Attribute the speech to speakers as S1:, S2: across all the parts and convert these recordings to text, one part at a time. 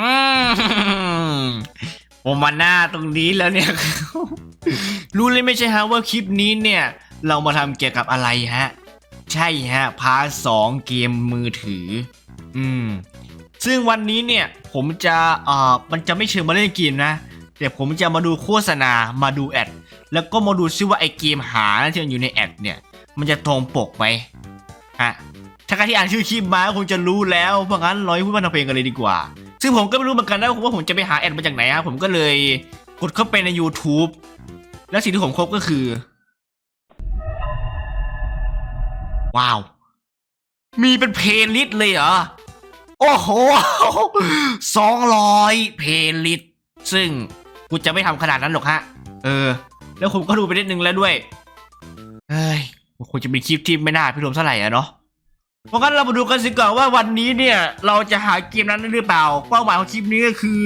S1: อืมผมมาหน้าตรงนี้แล้วเนี่ย รู้เลยไม่ใช่ฮะว่าคลิปนี้เนี่ย เรามาทำเกี่ยวกับอะไรฮะ ใช่ฮะ พาร์ทสองเกมมือถือ อืม ซึ่งวันนี้เนี่ย ผมจะเอ่อมันจะไม่เชิงมาเล่นเกมนะแต่ผมจะมาดูโฆษณามาดูแอด แล้วก็มาดูซิว่าไอเกมหาที่มันอยู่ในแอดเนี่ย มันจะตรงปกไหมฮะถ้าใครที่อ่านชื่อคลิปมาคงจะรู้แล้วเพราะงั้นร้อยพูดมาทำเพลงกันเลยดีกว่า ซึ่งผมก็ไม่รู้เหมือนกันนะว่าผมจะไปหาแอดมาจากไหนครับผมก็เลยกดเข้าไปใน YouTube แล้วสิ่งที่ผมพบก็คือ ว้าว มีเป็นเพลย์ลิสต์เลยเหรอ โอ้โหสองร้อยเพลย์ลิสต์ซึ่งกูจะไม่ทำขนาดนั้นหรอกฮะ เออ แล้วผมก็ดูไปนิดนึงแล้วด้วย เฮ้ยคงจะเป็นคลิปที่ไม่น่าพิรมเท่าไหร่อะเนาะ เพราะงั้นเรามาดูกันสิก่อนว่าวันนี้เนี่ยเราจะหาเกมนั้นได้หรือเปล่าเป้าหมายของคลิปนี้ก็คือ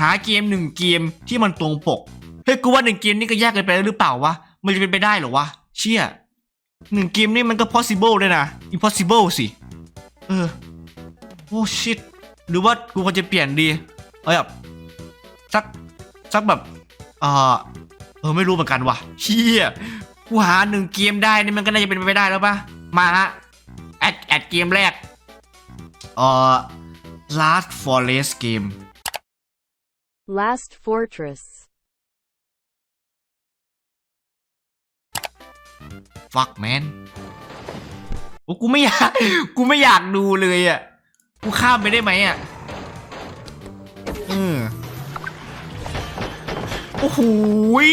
S1: หาเกมหนึ่งเกมที่มันตรงปกเฮ้ยกูว่าหนึ่งเกมนี่ก็ยากเกินไปแล้วหรือเปล่าวะมันจะเป็นไปได้หรอวะเชี่ยหนึ่งเกมนี่มันก็ possible เลยนะ impossible สิเออโอ้ shit หรือว่ากูควรจะเปลี่ยนดีเอาแบบสักสักแบบเออเออไม่รู้เหมือนกันว่ะเชี่ยกูหาหนึ่งเกมได้นี่มันก็น่าจะเป็นไปได้แล้วปะมาฮะ แอดแอดเกมแรกเอ่อ Last Forest Game
S2: Last Fortress.
S1: fuck man โอ้กูไม่อยาก กูไม่อยากดูเลยอะ กูข้ามไปได้ไหมอะเออโอ้โหย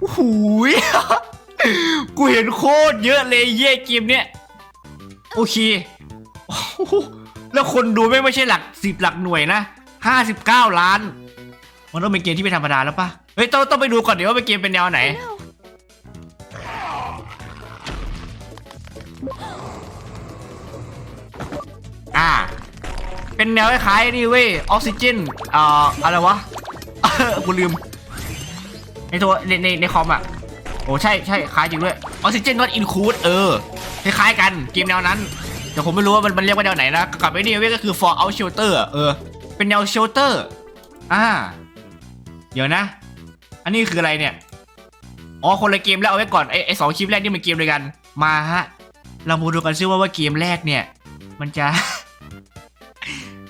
S1: โอ้โหยกูเห็นโคตรเยอะเลยเย่เกมเนี้ย โอเคโอ้โหแล้วคนดูไม่ไม่ใช่หลักสิบหลักหน่วยนะห้าสิบเก้าล้าน มันต้องเป็นเกมที่ไม่ธรรมดาแล้วปะเฮ้ยต้องต้องไปดูก่อนเดี๋ยวว่าเป็นเกมเป็นแนวไหน อ่า เป็นแนวคล้ายๆนี่เว้ยออกซิเจนเอ่ออะไรวะ กูลืม ในตัวในในในคอมอะโอ้ใช่ใช่คล้ายจริงด้วยออกซิเจน not include เออคล้ายๆกันเกมแนวนั้น แต่ผมไม่รู้ว่ามันมันเรียกว่าแนวไหนนะกลับไปนี่เว้ยก็คือ for out shelter เออ เป็นแนว shelter อ่า เดี๋ยวนะ อันนี้คืออะไรเนี่ยอ๋อคนละเกมแล้วเอาไว้ก่อนไอไอสองคลิปแรกนี่มันเกมเดียวกันมาฮะเรามาดูกันซิว่าว่าเกมแรกเนี่ย มันจะ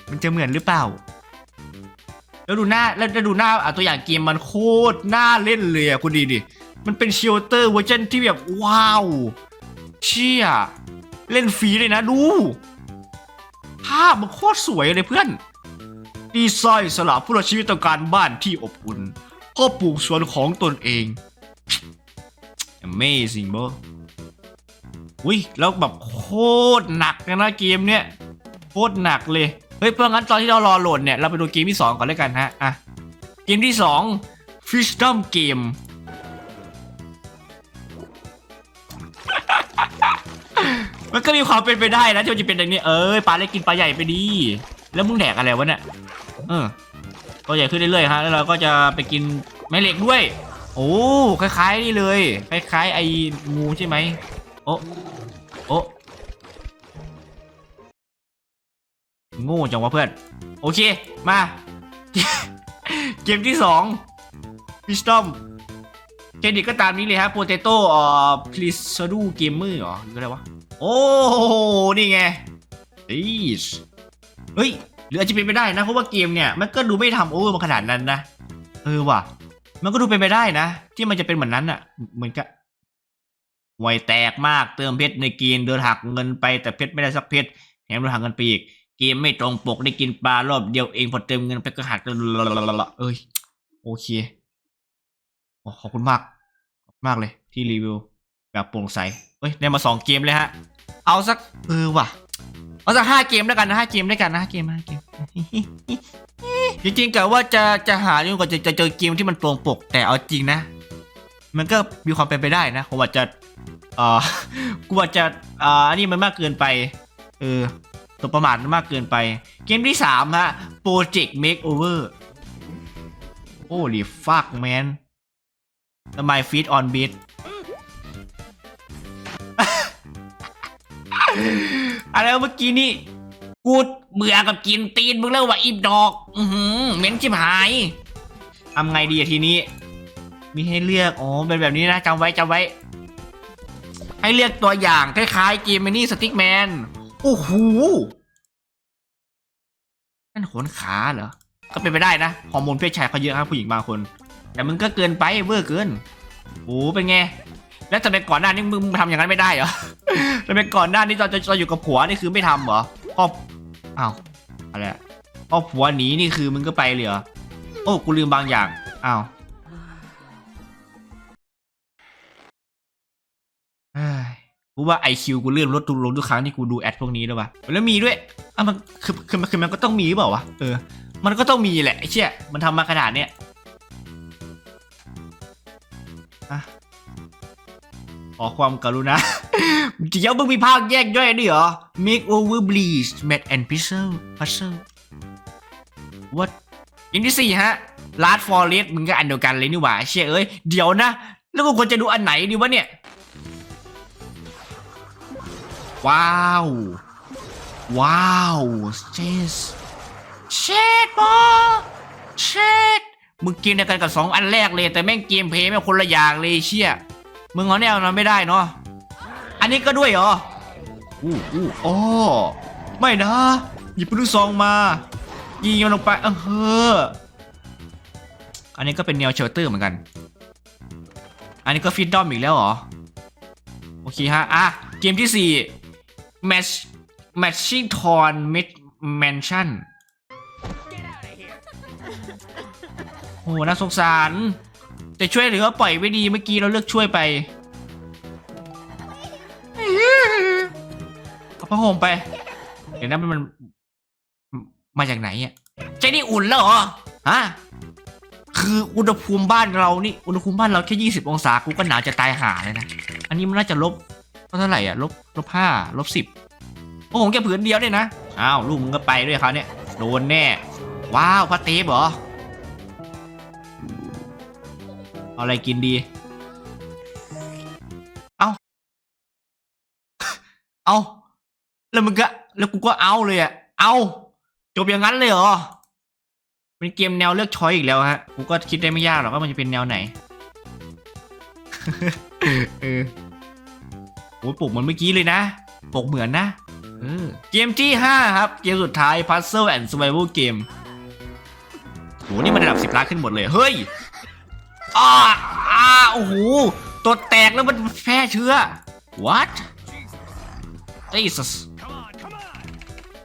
S1: มันจะเหมือนหรือเปล่า แล้วดูหน้าแล้วแล้วดูหน้าอะตัวอย่างเกมมันโคตรน่าเล่นเลยอะคุณดีดิ มันเป็นเชลเตอร์เวอร์ชันที่แบบว้าว เชี่ย เล่นฟรีเลยนะดูภาพมันโคตรสวยเลยเพื่อน ดีไซน์สลับผู้รอดชีวิตต้องการบ้านที่อบอุ่นก็ปลูกสวนของตนเอง Amazing bro อุ้ยแล้วแบบโคตรหนักเลยนะเกมเนี้ยโคตรหนักเลย เฮ้ยเพราะงั้นตอนที่เรารอโหลดเนี่ย เราไปดูเกมที่ 2 ก่อนเลยกันฮะ อะ เกมที่ 2 Fishdom Game มันก็มีความเป็นไปได้นะที่มันจะเป็นอย่างนี้เอ้ยปลาเล็กกินปลาใหญ่ไปดี แล้วมึงแดกอะไรวะเนี่ยเออตัวใหญ่ขึ้นเรื่อยๆฮะแล้วเราก็จะไปกินแม่เหล็กด้วย โอ้คล้ายๆนี่เลยคล้ายๆไอ้งูใช่ไหมโอ้โอ้โง่จังวะเพื่อน โอเคมา เกมที่สองพิสตอม เครดิตก็ตามนี้เลยฮะโปเตโต้เอ่อพลิสดูเกมเมอร์เหรอหรืออะไรวะ โอ้นี่ไงอีชเฮ้ย หรืออาจจะเป็นไปได้นะ เพราะว่าเกมเนี่ย มันก็ดูไม่ทำโอเวอร์มาขนาดนั้นนะ เออว่ะ มันก็ดูเป็นไปได้นะ ที่มันจะเป็นเหมือนนั้นอะเหมือนกับไวยแตกมากเติมเพชรในเกมเดินหักเงินไปแต่เพชรไม่ได้สักเพชรแถมโดนหักเงินไปอีกเกมไม่ตรงปกได้กินปลารอบเดียวเองพอเติมเงินไปก็หักเอ้ยโอเคโอ้ขอบคุณมากขอบคุณ มากเลยที่รีวิวแบบโปร่งใสเฮ้ยได้มาสองเกมเลยฮะ เอาสักเออว่ะ เอาสักห้าเกมแล้วกันนะห้าเกมด้วยกันนะห้าเกมห้าเกม จริงๆกะว่าจะจะหาเรื่องก่อนจะจะเจอเกมที่มันตรงปก แต่เอาจริงนะ มันก็มีความเป็นไปได้นะผมว่าจะเออกูว่าจะอ่าอันนี้มันมากเกินไป เออตัวประมาทมันมากเกินไป เกมที่สามฮะ Project Makeover Holy fuck man My feet on beat อะไรเมื่อกี้นี่กูเบื่อกับกินตีนมึงแล้วว่ะอีบดอก อือหือเหม็นชิบหายทำไงดีอะทีนี้ มีให้เลือกอ๋อเป็นแบบนี้นะจำไว้จำไว้ ให้เลือกตัวอย่างคล้ายๆเกมมินี่สติ๊กแมนโอ้โหนั่นขนขาเหรอ ก็เป็นไปได้นะฮอร์โมนเพศชายเขาเยอะครับผู้หญิงบางคน แต่มึงก็เกินไปเวอร์เกินโอ้เป็นไง แล้วจะเป็นก่อนหน้านี้มึงมึงทำอย่างนั้นไม่ได้เหรอจะเป็นก่อนหน้านี้ตอนจะอยู่กับผัวนี่คือไม่ทำเหรอพ่ออ้าวอะไรพ่อผัวหนีนี่คือมึงก็ไปเลยเหรอโอ้กูลืมบางอย่างอ้าวเอ้ยกูว่าไอคิวกูเลื่อนลดลงทุกครั้งที่กูดูแอดพวกนี้แล้ววะแล้วมีด้วยอะมันคือคือคือคือมันก็ต้องมีหรือเปล่าวะเออ มันก็ต้องมีแหละไอ้เชี่ยมันทำมาขนาดเนี้ย อะขอความกรุณาเดี๋ยวมึงมีภาคแยกย่อยด้วยเหรอ make over bleach mat and puzzle puzzle what อันที่สี่ฮะ last forest มึงก็อันเดียวกันเลยนี่หว่า เชี่ยเอ้ย เดี๋ยวนะ แล้วกูควรจะดูอันไหนดีวะเนี่ย ว้าว ว้าวเจสเชดบอเชด มึงเกมเดียวกันกับสองอันแรกเลย แต่แม่งเกมเพลย์แม่งคนละอย่างเลยเชี่ยมึงเอาแนวนั้นไม่ได้เนาะอันนี้ก็ด้วยเหรออู้อู้อ๋อไม่นะ หยิบปืนลูกซองมา ยิงมันลงไปเออเฮ้ออันนี้ก็เป็นแนวเชลเตอร์เหมือนกัน อันนี้ก็ฟิตดอมอีกแล้วเหรอ โอเคฮะ อะ เกมที่สี่แมชแม ชชิ่งทอนมิดแมนชั่นโอ้น่าสงสาร แต่ช่วยหรือว่าปล่อยไว้ดีเมื่อกี้เราเลือกช่วยไปเอาผ้าห่มไป เดี๋ยวนั้นมันมันมาจากไหนอะใจนี่อุ่นแล้วเหรอฮะคืออุณหภูมิบ้านเรานี่อุณหภูมิบ้านเราแค่ยี่สิบองศากูก็หนาวจะตายห่าเลยนะอันนี้มันน่าจะลบเท่าไหร่อะลบลบห้าลบสิบโอ้โหแค่ผืนเดียวเนี่ยนะอ้าวลูกมึงก็ไปด้วยเขาเนี่ยโดนแน่ว้าวพระเทปเหรอ เอาอะไรกินดี เอา เอา แล้วมึงก็ แล้วกูก็เอาเลยอะเอา จบอย่างนั้นเลยเหรอ เป็นเกมแนวเลือกช้อยอีกแล้วฮะ กูก็คิดได้ไม่ยากหรอกว่ามันจะเป็นแนวไหน เออโอ้ยปกเหมือนเมื่อกี้เลยนะปกเหมือนนะ เออ เกมที่ 5 ครับ เกมสุดท้าย Puzzle and Survival Game โห นี่มันระดับสิบล้านขึ้นหมดเลย เฮ้ย อ้าอ้าโอ้โหตัวแตกแล้วมันแพร่เชื้อ what Jesus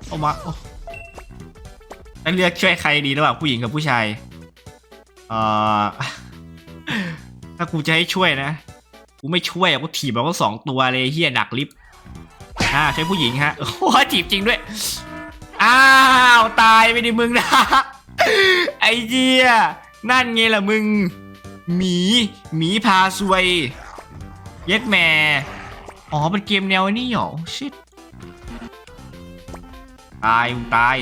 S1: เอามาโอ้แล้วเลือกช่วยใครดีระหว่างผู้หญิงกับผู้ชายเอ่อถ้ากูจะให้ช่วยนะ กูไม่ช่วยกูถีบมันก็สองตัวเลยเฮียหนักลิฟอ่าใช้ผู้หญิงฮะ โอ้โหถีบจริงด้วย อ้าว ตายไปดิมึงนะ ไอ้เหี้ยนั่นไงล่ะมึง หมีหมีพาซวย เย็ดแม่อ๋อเป็นเกมแนวอ้นี่เหรอชิตตายมึงตาย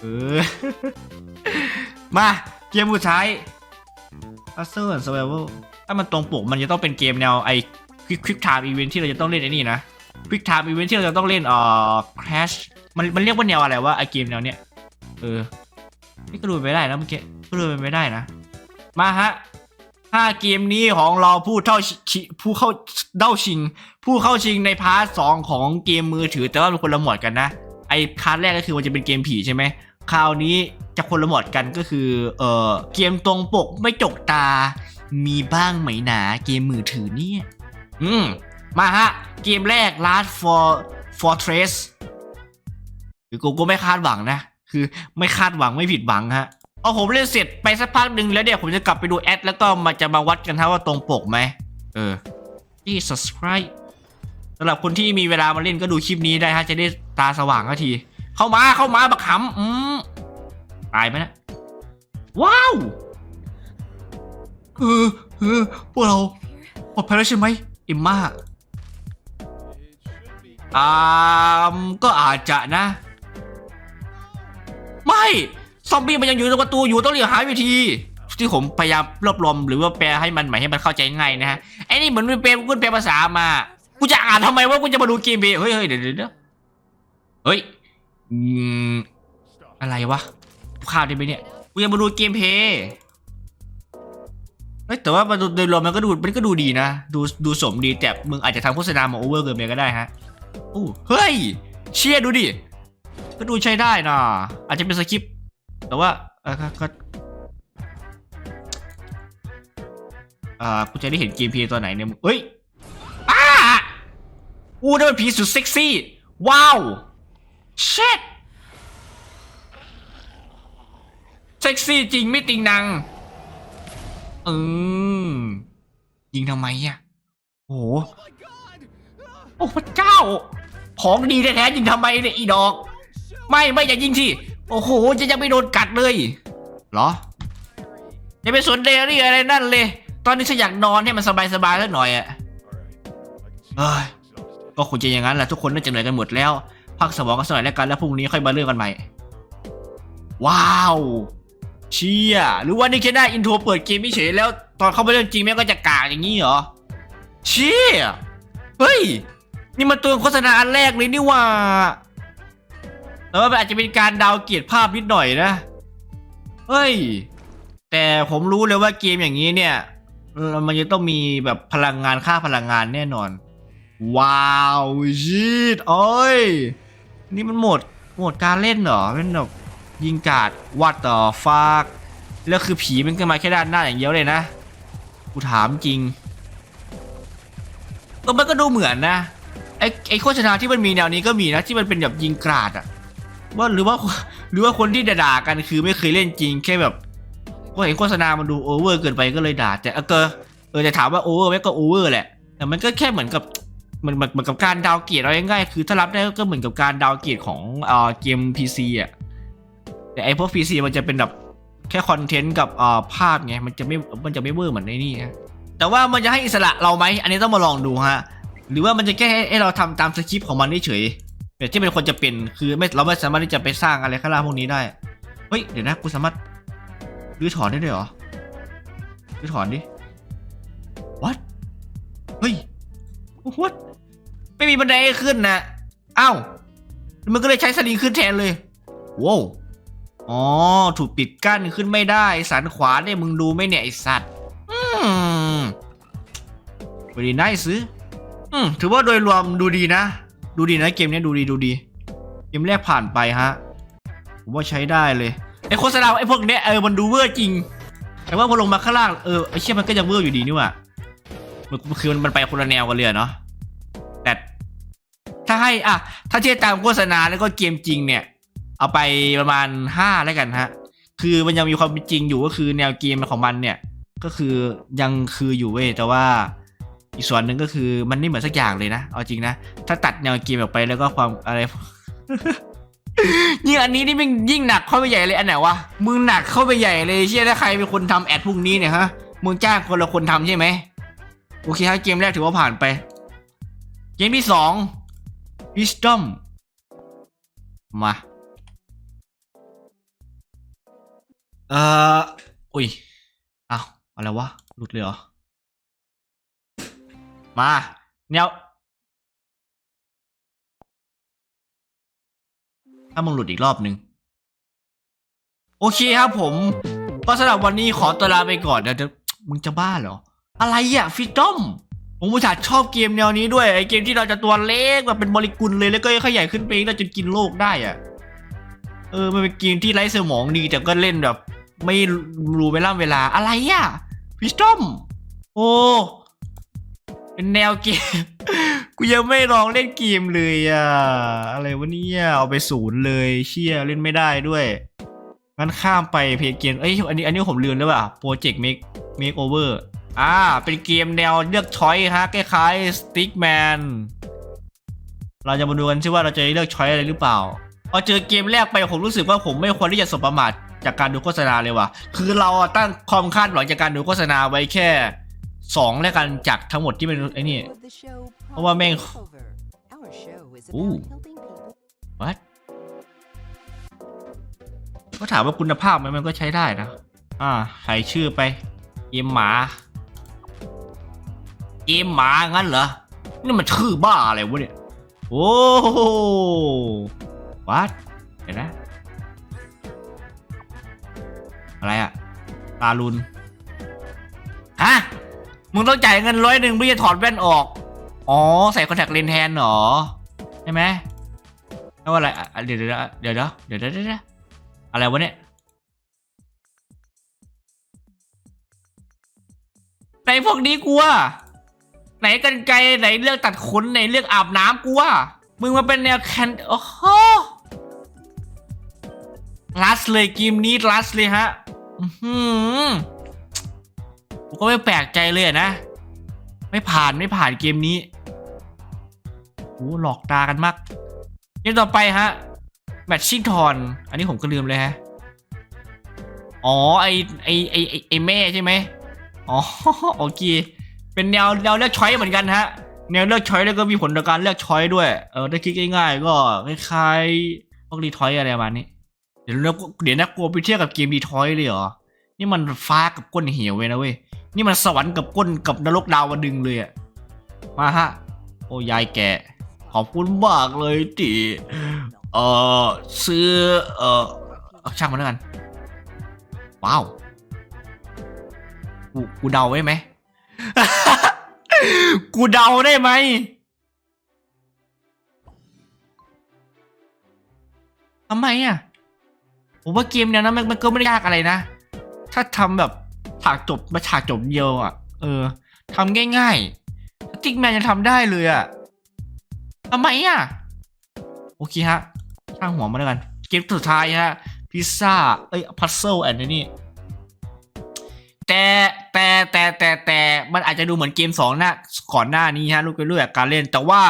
S1: เออ มาเกมสุดท้าย Puzzle and Survival ถ้ามันตรงปกมันจะต้องเป็นเกมแนวไอ้ Quick Quick Time Event ที่เราจะต้องเล่นไอ้นี่นะ Quick Time Event ที่เราจะต้องเล่นเอ่อ Crash มันมันเรียกว่าแนวอะไรวะไอเกมแนวเนี้ยเออ นี่ก็ดูไปได้นะเมื่อกี้ก็ดูไปได้นะ มาฮะ ห้าเกมนี้ของเราผู้เท่าชิผู้เข้าเด้าชิง ผู้เข้าชิงในพาร์ทสองของเกมมือถือแต่ว่าเป็นคนละหมวดกันนะ ไอพาร์ทแรกก็คือมันจะเป็นเกมผีใช่ไหมคราวนี้จะคนละหมวดกันก็คือเออเกมตรงปกไม่จกตา มีบ้างไหมหนาเกมมือถือเนี่ย อืม มาฮะ เกมแรก Last for Fortress คือกูก็ไม่คาดหวังนะ คือไม่คาดหวังไม่ผิดหวังฮะ เอาผมเล่นเสร็จไปสักพักหนึ่งแล้วเดี๋ยวผมจะกลับไปดูแอดแล้วก็มาจะมาวัดกันฮะว่าตรงปกไหมเออที่ subscribe สำหรับคนที่มีเวลามาเล่นก็ดูคลิปนี้ได้ฮะจะได้ตาสว่างทันที เข้ามาเข้ามาบักขำอืมตายไหมนะว้าวเออเออพวกเราปลอดภัยแล้วใช่ไหมอิมมาอ่ามก็อาจจะนะ ไม่ ซอมบี้มันยังอยู่ในประตูอยู่ต้องเรียกหาวิธี ที่ผมพยายามรวบรวมหรือว่าแปลให้มันหมายให้มันเข้าใจง่ายนะฮะไอ้นี่เหมือนมันเป็นกูแปลภาษามา กูจะอ่านทำไมว่ากูจะมาดูเกมเพลย์เฮ้ยเฮ้ยเดี๋ยวเดี๋ยวเฮ้ยอะไรวะข้าวได้ไหมเนี่ยกูยังมาดูเกมเพย์เฮ้ยแต่ว่ามันโดยรวมมันก็ดูมันก็ดูดีนะ ดูดูสมดีแต่มึงอาจจะทำโฆษณามาโอเวอร์เกินไปก็ได้ฮะอู้เฮ้ย เชี่ยดูดิ ก็ดูใช้ได้นะอาจจะเป็นสคริปต์ แต่ว่าออก็ก็อ่ากูจะได้เห็นเกมพลย์ตัวไหนเนี่ยเฮ้ยอ้าอู้นั่นมันผีสุดเซ็กซี่ ว้าวเช็ดเซ็กซี่จริงไม่ติงนังอืมยิงทำไมอะโอ้โหโอ้พระเจ้า ของดีแท้ๆยิงทำไมเนี่ยอีดอก ไม่ไม่อย่ายิงสิ โอ้โหจะยังไม่โดนกัดเลยเหรออย่าไปสนเดรี่อะไรนั่นเลย ตอนนี้ฉันอยากนอนให้มันสบายๆสักหน่อยอะเอ้ยก็คงจะอย่างนั้นแหละทุกคนน่าจะเหนื่อยกันหมดแล้วพักสมองกันสักหน่อยแล้วกันแล้วพรุ่งนี้ค่อยมาเรื่องกันใหม่ ว้าว เชี่ยหรือว่านี่แค่ได้อินโทรเปิดเกมไม่เฉยแล้ว ตอนเข้าไปเล่นจริงแม่ก็จะกากอย่างนี้เหรอเชี่ยเฮ้ย นี่มันตัวโฆษณาอันแรกเลยนี่ว่า แต่ว่ามันอาจจะเป็นการดาวเกียรติภาพนิดหน่อยนะ เฮ้ย แต่ผมรู้เลยว่าเกมอย่างนี้เนี่ยมันจะต้องมีแบบพลังงานค่าพลังงานแน่นอน ว้าวชีตโอ้ย นี่มันโหมดโหมดการเล่นเหรอเป็นแบบยิงกาดวัดต่อฟากแล้วคือผีมันก็มาแค่ด้านหน้าอย่างเดียวเลยนะ กูถามจริงก็มันก็ดูเหมือนนะไอไอโฆษณาที่มันมีแนวนี้ก็มีนะที่มันเป็นแบบยิงกราดอะ ว่าหรือว่าหรือว่าคนที่ด่ากันคือไม่เคยเล่นจริงแค่แบบก็เห็นโฆษณามันดูโอเวอร์เกินไปก็เลยด่าแต่เออเกอเออจะถามว่าโอเวอร์ไหมก็โอเวอร์แหละแต่มันก็แค่เหมือนกับเหมือนเหมือนเหมือนกับการดาวเกียรติเอาง่ายๆคือถ้ารับได้ก็เหมือนกับการดาวเกียรติของเอ่อเกม PC อะแต่ไอพวก PC มันจะเป็นแบบแค่คอนเทนต์กับเอ่อภาพไงมันจะไม่มันจะไม่เวอร์เหมือนในนี่ฮะแต่ว่ามันจะให้อิสระเราไหมอันนี้ต้องมาลองดูฮะหรือว่ามันจะแค่ให้เราทำตามสคริปต์ของมันเฉย แบบที่เป็นคนจะเป็นคือไม่เราไม่สามารถที่จะไปสร้างอะไรข้างล่างพวกนี้ได้ เฮ้ยเดี๋ยวนะกูสามารถรื้อถอนได้ด้วยเหรอรื้อถอนดิ what เฮ้ย what ไม่มีบันได้ขึ้นนะอ้าวมันก็เลยใช้สลิงขึ้นแทนเลยว้าวอ๋อถูกปิดกั้นขึ้นไม่ได้สันขวาเนี่ยมึงดูไหมเนี่ยไอสัตว์อืม very nice ซื้ออืมถือว่าโดยรวมดูดีนะ ดูดีนะเกมเนี้ยดูดีดูดีเกมแรกผ่านไปฮะ ผมว่าใช้ได้เลยไอโฆษณาไอพวกเนี้ยเออมันดูเวอร์จริง แต่ว่าพอลงมาข้างล่างเออไอเชี่ยมันก็ยังเวอร์อยู่ดีนี่ว่ามันคือมันไปคนละแนวกันเลยเนาะแต่ถ้าให้อะถ้าเทียบตามโฆษณาแล้วก็เกมจริงเนี่ย เอาไปประมาณห้าแล้วกันฮะ คือมันยังมีความเป็นจริงอยู่ก็คือแนวเกมของมันเนี่ย ก็คือยังคืออยู่เว้ยแต่ว่า อีกส่วนหนึ่งก็คือมันไม่เหมือนสักอย่างเลยนะ เอาจริงนะ ถ้าตัดแนวเกมออกไปแล้วก็ความอะไร ยิ่งอันนี้นี่มันยิ่งหนักเข้าไปใหญ่เลยอันไหนวะ มึงหนักเข้าไปใหญ่เลยเชื่อถ้าใครเป็นคนทำแอดพวกนี้เนี่ยฮะ มึงจ้างคนละคนทำใช่ไหม โอเคฮะเกมแรกถือว่าผ่านไป เกมที่สอง Wisdom มาเอ่อ อุ้ยอ้าวอะไรวะ หลุดเลยเหรอ มาแนวถ้ามึงหลุดอีกรอบนึง โอเคครับผม ก็สำหรับวันนี้ขอตัวลาไปก่อนเดี๋ยวมึงจะบ้าเหรอ อะไรอะฟิตอมผมอุตส่าห์ชอบเกมแนวนี้ด้วยไอเกมที่เราจะตัวเล็กแบบเป็นโมเลกุลเลยแล้วก็ขยายขึ้นไปแล้วจนกินโลกได้อะเออมันเป็นเกมที่ไร้สมองดีแต่ก็เล่นแบบ ไม่รู้เวลาเวลาอะไรอะฟิตอมโอ้ เป็นแนวเกม กูยังไม่ลองเล่นเกมเลยอะ อะไรวะเนี่ยเอาไปศูนย์เลยเชี่ยเล่นไม่ได้ด้วยงั้นข้ามไปเพจเกมเอ้ยอันนี้อันนี้ผมลืมแล้วป่ะโปรเจกต์ make make over อ่า เป็นเกมแนวเลือกช้อยฮะคล้ายๆ Stickman เราจะมาดูกันซิว่าเราจะเลือกช้อยอะไรหรือเปล่าพอเจอเกมแรกไปผมรู้สึกว่าผมไม่ควรที่จะสบประมาทจากการดูโฆษณาเลยว่ะ คือเราตั้งความคาดหวังจากการดูโฆษณาไว้แค่ สองแล้วกันจากทั้งหมดที่เป็นไอ้นี่ เพราะว่าแม่งอู้ what ก็ถามว่าคุณภาพมันมันก็ใช้ได้นะ อ่าใส่ชื่อไป เอมหมา เอมหมางั้นเหรอ นี่มันชื่อบ้าอะไรวะเนี่ย โอ้วัดเห็นนะ อะไรอะตาลุน มึงต้องจ่ายเงินร้อยหนึ่งเพื่อจะถอดแว่นออก อ๋อ ใส่คอนแทคเลนส์แทนเหรอ ใช่ไหมแล้วอะไรอะเดี๋ยวเดี๋ยวเดี๋ยวเดี๋ยวเดี๋ยวเดี๋ยวอะไรวะเนี่ยไหนพวกนี้กูอะไหนกันไกลไหนเลือกตัดขนไหนเลือกอาบน้ำกูอะมึงมาเป็นแนวแคนโอ้โหลัสเลยเกมนี้ลัสเลยฮะ อือ กูก็ไม่แปลกใจเลยนะ ไม่ผ่านไม่ผ่านเกมนี้โอ้หลอกตากันมากเกมต่อไปฮะแมทชิ่งทอน อันนี้ผมก็ลืมเลยฮะ อ๋อ ไอไอไอไอแม่ใช่ไหมอ๋อโอเค เป็นแนวแนวเลือกช้อยเหมือนกันฮะ แนวเลือกช้อยแล้วก็มีผลต่อการเลือกช้อยด้วย เออถ้าคิดง่ายๆก็คล้ายๆพวกรีทอยอะไรประมาณนี้ เดี๋ยวนะเดี๋ยวนะกลัวไปเทียบกับเกมรีทอยเลยเหรอ นี่มันฟ้ากับก้นเหวเลยนะเว้ย นี่มันสวรรค์กับก้นกับนรกดาวดึงเลยอะมาฮะ โอ้ยายแกขอบคุณมากเลยที่เออซื้อเออเอาช่างมันแล้วกัน ว้าว กูกูเดาได้ไหม กูเดาได้ไหมทำไมอะ ผมว่าเกมเนี้ยนะมันมันก็ไม่ได้ยากอะไรนะ ถ้าทำแบบฉากจบมาฉากจบเดียวอะ เออทำง่ายๆติ๊กแมนยังทำได้เลยอะทำไมอะ โอเคฮะช่างหัวมาแล้วกัน เกมสุดท้ายฮะพิซซ่า เอ้ยพัซเซิลแอนด์นี่แต่แต่แต่แต่แต่มันอาจจะดูเหมือนเกมสองหน้าก่อนหน้านี้ฮะลูกเรื่อยการเล่น แต่ว่า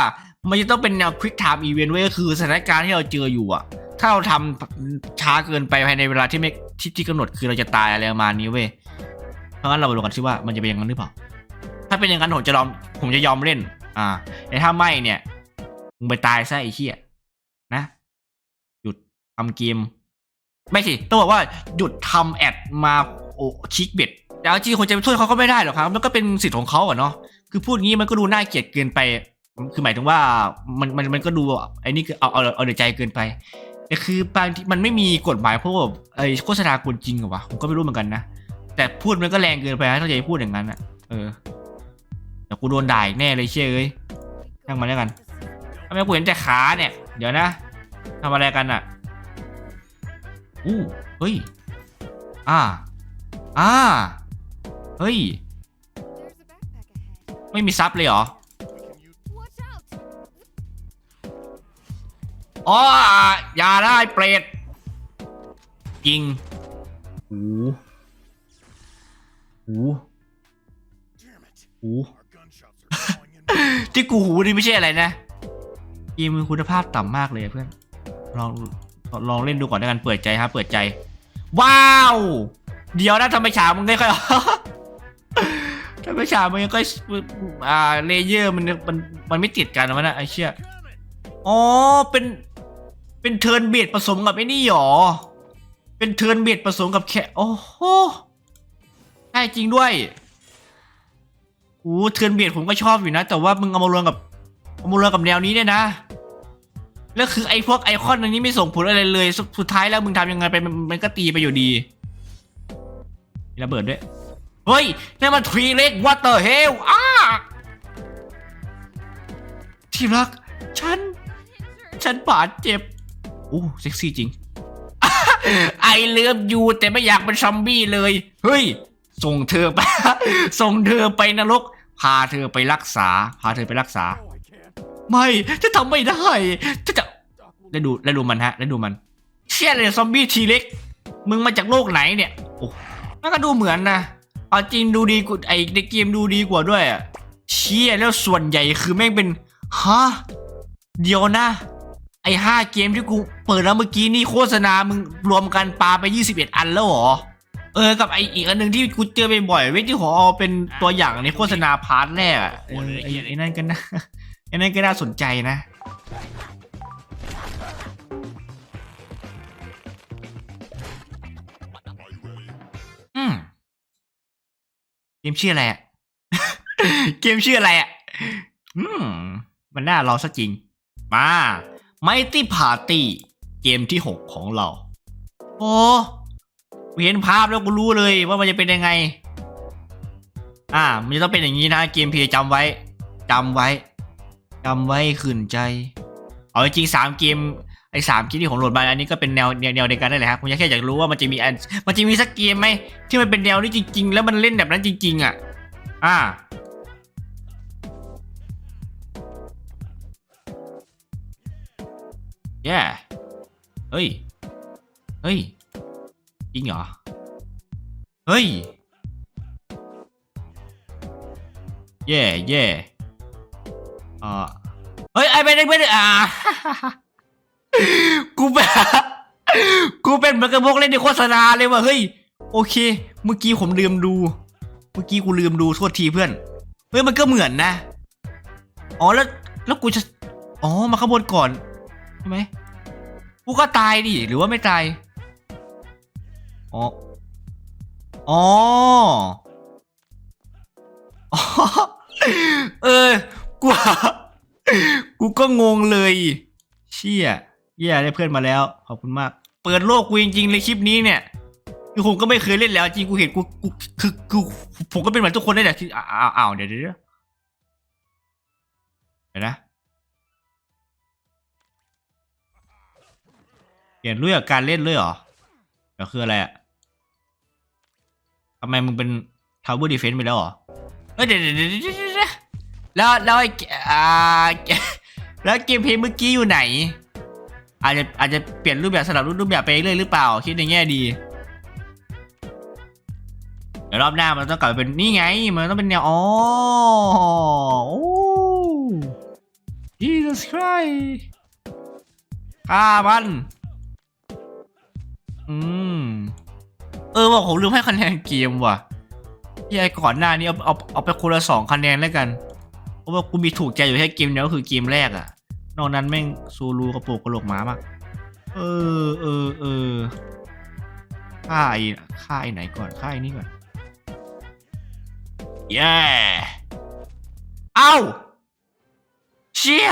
S1: มันจะต้องเป็นแนว quick time event เว้ยก็คือสถานการณ์ที่เราเจออยู่อะถ้าเราทำช้าเกินไปภายในเวลาที่ไม่ ที่ที่กำหนดคือเราจะตายอะไรประมาณนี้เว้ยเพราะงั้นเราไปดูกันซิว่ามันจะเป็นอย่างนั้นหรือเปล่า ถ้าเป็นอย่างนั้นผมจะยอมผมจะยอมเล่น อ่าแต่ถ้าไม่เนี่ยมึงไปตายซะไอ้เหี้ยนะ หยุดทำเกม ไม่สิต้องบอกว่าหยุดทำแอดมาโอคิกเบ็ดแต่เอาจริงคนจะไปโทษเขาก็ไม่ได้หรอกครับ มันก็เป็นสิทธิ์ของเขาอะเนาะคือพูดงี้มันก็ดูน่าเกลียดเกินไป คือหมายถึงว่ามันมันมันก็ดูไอ้นี่คือเอาเอาเอาเดือดใจเกินไป แต่คือบางทีมันไม่มีกฎหมายพวกแบบไอ้โฆษณากลจริงเหรอวะผมก็ไม่รู้เหมือนกันนะแต่พูดมันก็แรงเกินไปนะถ้าจะพูดอย่างนั้นอะเออแต่กูโดนด่าอีกแน่เลยเชื่อเอ้ยช่งมันแล้วกันทำไมกูเห็นแต่ขาเนี่ย เดี๋ยวนะทำอะไรกันอะอู้เฮ้ยอ่าอ่าเฮ้ย ไม่มีซับเลยเหรอ อ๋ออย่าได้เปรตยิงหูหูหูที่กูหูนี่ไม่ใช่อะไรนะเกมมีคุณภาพต่ำมากเลยเพื่อนลองลองเล่นดูก่อนในการเปิดใจครับเปิดใจ ว้าว เดี๋ยวนะทำไมฉากมึงไม่ค่อยทำไมฉากมึงยังค่อยอ่าเลเยอร์มันมันมันไม่ติดกันวะนะไอ้เชี่ยอ๋อเป็น เป็นเทิร์นเบียดผสมกับไอ้นี่หรอ เป็นเทิร์นเบียดผสมกับแค่โอ้โหใช่จริงด้วยโอ้เทิร์นเบียดผมก็ชอบอยู่นะ แต่ว่ามึงเอามารวมกับเอามารวมกับแนวนี้เนี่ยนะ แล้วคือไอ้พวกไอคอนอันนี้ไม่ส่งผลอะไรเลย สุดสุดท้ายแล้วมึงทำยังไงไปมันมันก็ตีไปอยู่ดีมีระเบิดด้วย เฮ้ยนั่มันทรีเล็กวัตเตอร์เฮลอ้าที่รัก ฉัน ฉันบาดเจ็บ อ้เซ็กซี่จริง ไอเลิฟยูแต่ไม่อยากเป็นซอมบี้เลย เฮ้ย ส่งเธอไป ส่งเธอไปนรก พาเธอไปรักษา พาเธอไปรักษา ไม่จะทำไม่ได้จะจะได้ดูได้ดูมันฮะได้ดูมัน เชี่ยเลยซอมบี้ทีเล็ก มึงมาจากโลกไหนเนี่ย โอ้มันก็ดูเหมือนนะ เอาจริงดูดีกว่าไอในเกมดูดีกว่าด้วยอะเชี่ยแล้วส่วนใหญ่คือแม่งเป็นฮะเดียวนะ ไอห้าเกมที่กูเปิดแล้วเมื่อกี้นี่โฆษณา มึงรวมกันปาไป 21 อันแล้วเหรอ เออ กับไออีกอันหนึ่งที่กูเจอไปบ่อยๆเว้ยที่ขอเอาเป็นตัวอย่างในโฆษณาพาร์ทแรกอะเออไอไอนั่นก็น่าไอนั่นก็น่าสนใจนะ อืมเกมชื่ออะไรอะเกมชื่ออะไรอะอืมมันน่ารอซะจริง มา Mighty Party เกมที่ 6 ของเรา โอ้เห็นภาพแล้วกูรู้เลยว่ามันจะเป็นยังไง อ่า มันจะต้องเป็นอย่างนี้นะเกมเพย์จำไว้จำไว้จำไว้ขืนใจ เอาจริงสามเกมไอ้สามเกมที่ผมโหลดมาอันนี้ก็เป็นแนวแนวแนวเดียวกันนั่นแหละครับผมแค่อยากรู้ว่ามันจะมีมันจะมีสักเกมไหมที่มันเป็นแนวนี้จริง ๆ แล้วมันเล่นแบบนั้นจริง ๆ อะ อ่า แย่เฮ้ย เฮ้ย จริงเหรอ เฮ้ย แย่แย่อ่าเฮ้ย ไอ้ไม่ได้ไม่ได้อ่ากูเป็นกูเป็นเหมือนกับพวกเล่นในโฆษณาเลยว่ะเฮ้ย โอเค เมื่อกี้ผมลืมดู เมื่อกี้กูลืมดูโทษทีเพื่อน เฮ้ย มันก็เหมือนนะ อ๋อแล้วแล้วกูจะ อ๋อ มาข้างบนก่อน ใช่ไหมกูก็ตายดิหรือว่าไม่ตายอ๋ออ๋ออ๋อเออกูกูก็งงเลย เชี่ยเย่ได้เพื่อนมาแล้ว ขอบคุณมาก เปิดโลกกูจริงๆเลยคลิปนี้เนี่ยคือผมก็ไม่เคยเล่นแล้ว จริงกูเห็นกูกูคือคือผมก็เป็นเหมือนทุกคนได้แหละที่อ้าวอ้าวเดี๋ยวเดี๋ยวเดี๋ยวเดี๋ยวนะ เปลี่ยนเรื่องการเล่นเลยเหรอเดี๋ยวคืออะไรอะทำไมมึงเป็นทาวเวอร์ดีเฟนต์ไปแล้วเหรอเอ้ยเดี๋ยวเดี๋ยวเดี๋ยวเดี๋ยวเดี๋ยวแล้วแล้วไอ้อ่าแล้วเกมเพลย์เมื่อกี้อยู่ไหน อาจจะอาจจะเปลี่ยนรูปแบบสลับรูปแบบไปเรื่อยหรือเปล่า คิดในแง่ดีเดี๋ยวรอบหน้ามันต้องกลับไปเป็นนี่ไง มันต้องเป็นแนวอ๋อโอ้ Jesus Christ ฆ่ามัน อืม เออว่าผมลืมให้คะแนนเกมว่ะที่ไอ้ก่อนหน้านี้เอาเอาเอาไปคนละสองคะแนนแล้วกัน เพราะว่ากูมีถูกใจอยู่แค่เกมเดียวก็คือเกมแรกอะนอกนั้นแม่งซูรูกระโปรงกระโหลกหมามาก เออเออเออค่าไอ้ค่าไอ้ไหนก่อนค่าไอ้นี่ก่อนเย้เอ้าเชี่ย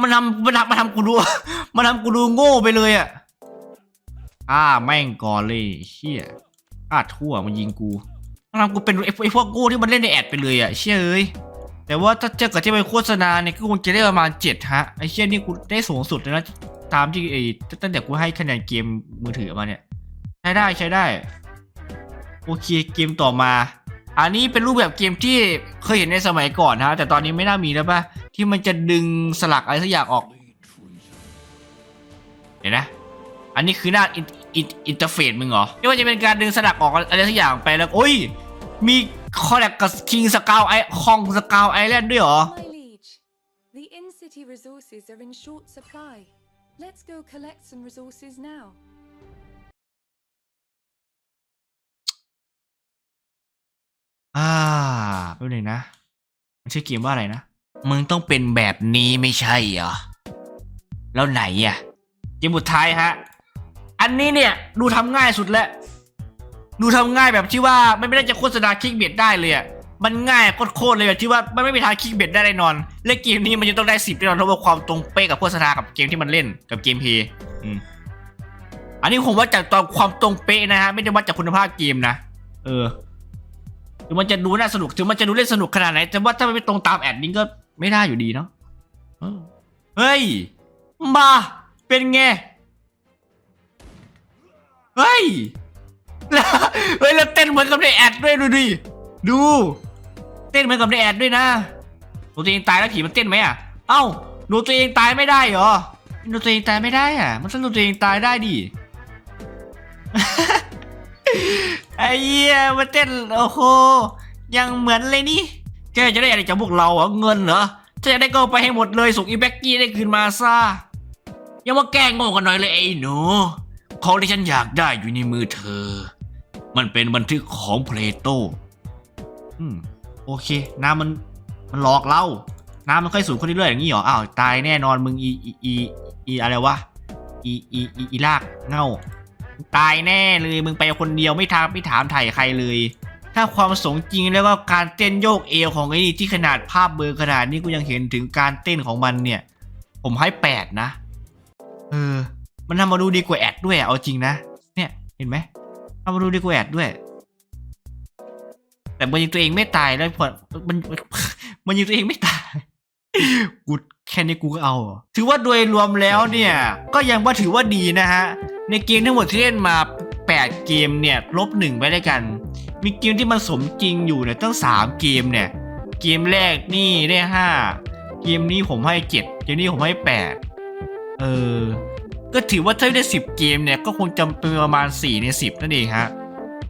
S1: มันทำมันทำมันทำกูดูมันทำกูดูโง่ไปเลยอะ อ่าแม่งก่อนเลยเชี่ยฆ่าทั่วมันยิงกูทำกูเป็นไอ้พวกไอ้พวกโง่ที่มันเล่นในแอดไปเลยอะเชี่ยเอ้ยแต่ว่าถ้าเจอกับที่เป็นโฆษณาเนี่ยก็คงจะได้ประมาณเจ็ดฮะไอ้เชี่ยนี่กูได้สูงสุดเลยนะตามที่ไอ้ตั้งแต่กูให้คะแนนเกมมือถือมาเนี่ย ใช้ได้ใช้ได้ โอเคเกมต่อมา อันนี้เป็นรูปแบบเกมที่เคยเห็นในสมัยก่อนฮะ แต่ตอนนี้ไม่น่ามีแล้วป่ะที่มันจะดึงสลักอะไรสักอย่างออกเห็นนะ อันนี้คือหน้า อินอินอินเทอร์เฟซมึงเหรอไม่ว่าจะเป็นการดึงสลักออกอะไรสักอย่างไปแล้ว โอ้ย มีคอลแลบกับคิงสกาวไอคองสกาวไอแลนด์ด้วยเหรอ
S3: My liege, the in-city resources are in short supply. Let's go collect some resources now.
S1: อ่าแป๊บหนึงนะ มันชื่อเกมว่าอะไรนะ มึงต้องเป็นแบบนี้ไม่ใช่เหรอ แล้วไหนอะเกมสุดท้ายฮะ อันนี้เนี่ยดูทำง่ายสุดแล้ว ดูทำง่ายแบบที่ว่าไม่ได้จะโฆษณาคลิกเบ็ดได้เลยอะมันง่ายโคตรเลยแบบที่ว่ามันไม่มีทางคลิกเบ็ดได้แน่นอน และเกมนี้มันจะต้องได้สิบแน่นอนเพราะว่าความตรงเป๊ะกับโฆษณากับเกมที่มันเล่นกับเกมเพลย์อันนี้ผมว่าจากตอนความตรงเป๊ะนะฮะไม่ได้วัดจากคุณภาพเกมนะเออถึงมันจะดูน่าสนุกถึงมันจะดูเล่นสนุกขนาดไหนแต่ว่าถ้ามันไม่ตรงตามแอดนี้ก็ไม่ได้อยู่ดีเนาะเฮ้ยมาเป็นไง เฮ้ยแล้วเฮ้ยแล้วเต้นเหมือนกับในแอดด้วยดูดิดู เต้นเหมือนกับในแอดด้วยนะหนูตัวเองตายแล้วผีมันเต้นไหมอะเอ้าหนูตัวเองตายไม่ได้เหรอหนูตัวเองตายไม่ได้อะ มันสนุกตัวเองตายได้ดิไอ้เหี้ยมาเต้นโอ้โหยังเหมือนเลยนี่แกจะได้อะไรจากพวกเราเหรอเงินเหรอจะได้ก็ไปให้หมดเลยส่งอีแบ็กกี้ได้คืนมาซะอย่ามาแกล้งโง่กันหน่อยเลยไอ้หนู ของที่ฉันอยากได้อยู่ในมือเธอ มันเป็นบันทึกของเพลโตอืมโอเค น้ำมันมันหลอกเรา น้ำมันค่อยสูงขึ้นเรื่อยๆอย่างนี้เหรอ อ้าวตายแน่นอนมึงอีอีอีอีอะไรวะ อีอีอีอีลากเง่า ตายแน่เลยมึงไปคนเดียวไม่ทามไม่ถามไถ่ใครเลย ถ้าความสงจริงแล้วก็การเต้นโยกเอวของไอ้นี่ที่ขนาดภาพเบอร์ขนาดนี้กูยังเห็นถึงการเต้นของมันเนี่ย ผมให้แปดนะ เออ มันทำมาดูดีกว่าแอดด้วยอะเอาจริงนะ เนี่ยเห็นไหมเอามาดูดีกว่าแอดด้วย แต่มันยิงตัวเองไม่ตายแล้วพอมันมันยิงตัวเองไม่ตายกูแค่นี้กูก็เอา ถือว่าโดยรวมแล้วเนี่ย ก็ยังว่าถือว่าดีนะฮะ ในเกมทั้งหมดที่เล่นมา 8 เกมเนี่ย ลบหนึ่งไปได้วยกัน มีเกมที่มันสมจริงอยู่เนี่ยตั้ง 3 เกมเนี่ย เกมแรกนี่ได้ 5 เกมนี้ผมให้ 7 เกมนี้ผมให้ 8 เออ ก็ถือว่าถ้าได้ 10 เกมเนี่ยก็คงจะเป็นประมาณ 4 ใน 10 นั่นเองฮะ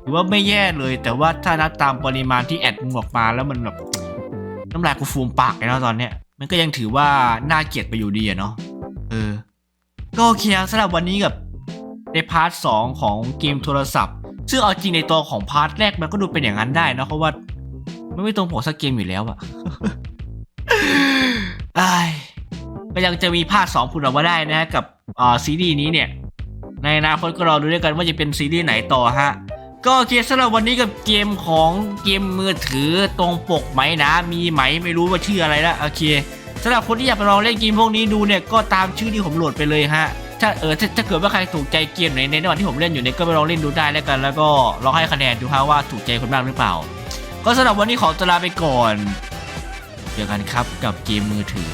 S1: ถือว่าไม่แย่เลยแต่ว่าถ้านับตามปริมาณที่แอดมึงออกมาแล้วมันแบบน้ำลายกูฟูมปากเลยนะตอนเนี้ยมันก็ยังถือว่าน่าเกลียดไปอยู่ดีอะเนาะเออ ก็โอเคสำหรับวันนี้กับในพาร์ทสองของเกมโทรศัพท์ ซึ่งเอาจริงในตัวของพาร์ทแรกมันก็ดูเป็นอย่างนั้นได้นะเพราะว่า ไมันไม่ตรงปกสักเกมอยู่แล้วอะ ก็ยังจะมีภาคสองผุดออกมาได้นะฮะกับซีรีส์นี้เนี่ย ในอนาคตก็รอดูด้วยกันว่าจะเป็นซีรีส์ไหนต่อฮะก็โอเคสำหรับวันนี้กับเกมของเกมมือถือตรงปกไหมนะมีไหมไม่รู้ว่าชื่ออะไรละโอเคสำหรับคนที่อยากไปลองเล่นเกมพวกนี้ดูเนี่ยก็ตามชื่อที่ผมโหลดไปเลยฮะถ้าเออถ้าถ้าเกิดว่าใครถูกใจเกมไหนในระหว่างที่ผมเล่นอยู่เนี่ยก็ไปลองเล่นดูได้แล้วกัน แล้วก็ลองให้คะแนนดูฮะว่าถูกใจคนบ้างหรือเปล่า ก็สำหรับวันนี้ขอตลาไปก่อนเจอกันครับกับเกมมือถือ